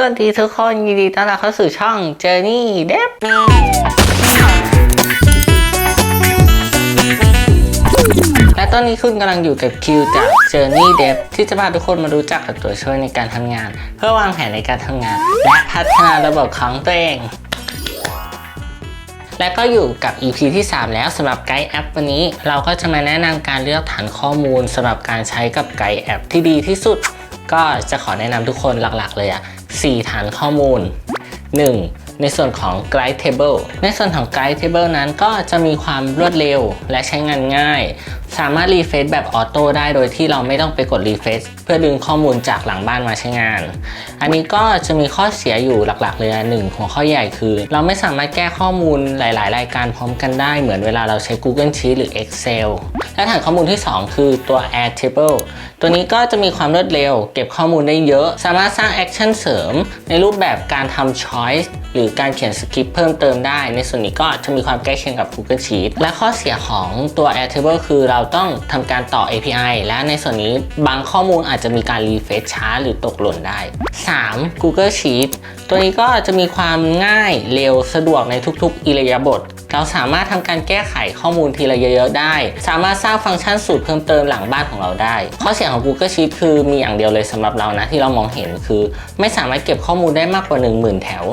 สวัสดีทุกคนยินดีต้อนรับเข้าสู่ช่อง Journey d e v และตอนนี้คุณกำลังอยู่กับคิวจาก Journey Dev ที่จะพาทุกคนมารู้จักกับตัวช่วยในการทำงาน เพื่อวางแผนในการทำงาน และพัฒนาระบบของตัวเอง และก็อยู่กับ EP ที่ 3 แล้วสำหรับไกด์แอปวันนี้ เราก็จะมาแนะนำการเลือกฐานข้อมูลสำหรับการใช้กับไกด์แอปที่ดีที่สุดก็จะขอแนะนำทุกคนหลักๆ เลยอะ 4 ฐานข้อมูล 1. ในส่วนของ Guide Table ในส่วนของ Guide Table นั้นก็จะมีความรวดเร็วและใช้งานง่าย สามารถรีเฟซแบบออโต้ได้โดยที่เราไม่ต้องไปกดรีเฟซเพื่อดึงข้อมูลจากหลังบ้านมาใช้งาน อันนี้ก็จะมีข้อเสียอยู่หลักๆเลยหนึ่งหัวข้อใหญ่คือ เราไม่สามารถแก้ข้อมูลหลาย ๆ รายการพร้อมกันได้เหมือนเวลาเราใช้ Google Sheet หรือ Excel และฐานข้อมูลที่ 2 คือตัว Add Table ตัวนี้ก็จะมีความรวดเร็ว เก็บข้อมูลได้เยอะ สามารถสร้างแอคชั่นเสริม ในรูปแบบการทำ Choice หรือการเขียนสคริปต์เพิ่มเติมได้ ในส่วนนี้ก็จะมีความใกล้เคียงกับ Google Sheets และข้อเสียของตัว Airtable คือเราต้องทำการต่อ API และในส่วนนี้บางข้อมูลอาจจะมีการรีเฟซช้าหรือตกหล่นได้ 3. Google Sheets ตัวนี้ก็จะมีความง่ายเร็วสะดวกในทุกๆอิริยบท เราสามารถทำการแก้ไขข้อมูลทีละเยอะๆได้ สามารถสร้างฟังก์ชันสูตรเพิ่มเติมหลังบ้านของเราได้ ข้อเสียของ Google Sheet คือมีอย่างเดียวเลยสำหรับเรานะที่เรามองเห็นคือ ไม่สามารถเก็บข้อมูลได้มากกว่า 10,000 แถว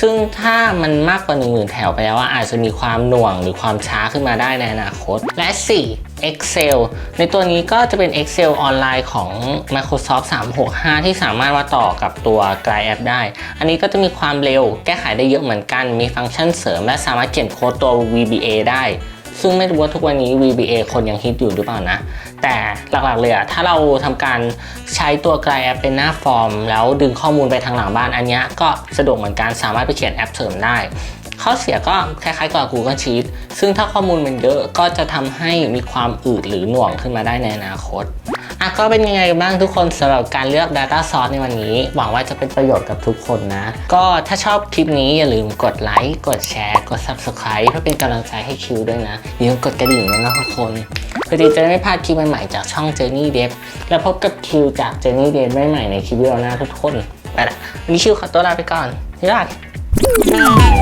ซึ่งถ้ามันมากกว่า 10,000 แถวไปแล้วว่าอาจจะมีความหน่วงหรือความช้าขึ้นมาได้ในอนาคต และ 4. Excel ในตัวนี้ก็จะเป็น Excel ออนไลน์ของ Microsoft 365 ที่สามารถมาต่อกับตัว Guide App ได้ อันนี้ก็จะมีความเร็วแก้ไขได้เยอะเหมือนกัน มีฟังก์ชันเสริม และสามารถเขียนโค้ดตัว VBA ได้ ซึ่งไม่รู้ว่าทุกวันนี้ VBA คนยังฮิตอยู่หรือเปล่านะ แต่หลักๆเลยอะถ้าเราทำการใช้ตัว Guide App เป็นหน้าฟอร์ม แล้วดึงข้อมูลไปทางหลังบ้านอันนี้ก็สะดวกเหมือนกันสามารถไปเขียนแอปเสริมได้ ข้อเสียก็คล้ายๆกับ Google Sheet ซึ่งถ้าข้อมูลมันเยอะก็จะทำให้มีความอืดหรือหน่วงขึ้นมาได้ในอนาคตอะก็เป็นยังไงบ้างทุกคนสำหรับการเลือก Data Source ในวันนี้ หวังว่าจะเป็นประโยชน์กับทุกคนนะ ก็ถ้าชอบคลิปนี้อย่าลืมกดไลค์กดแชร์กด Subscribe เพื่อเป็นกำลังใจให้คิวด้วยนะอย่าลืมกดกระดิ่งด้วยนะทุกคนเพื่อที่จะไม่พลาดคลิปใหม่ๆจากช่อง Journey Dev แล้วพบกับคิวจาก Journey Dev ใหม่ๆในคลิปวิดีโอหน้าทุกคนไปละวันนี้คิวขอตัวลาไปก่อนบ๊ายบาย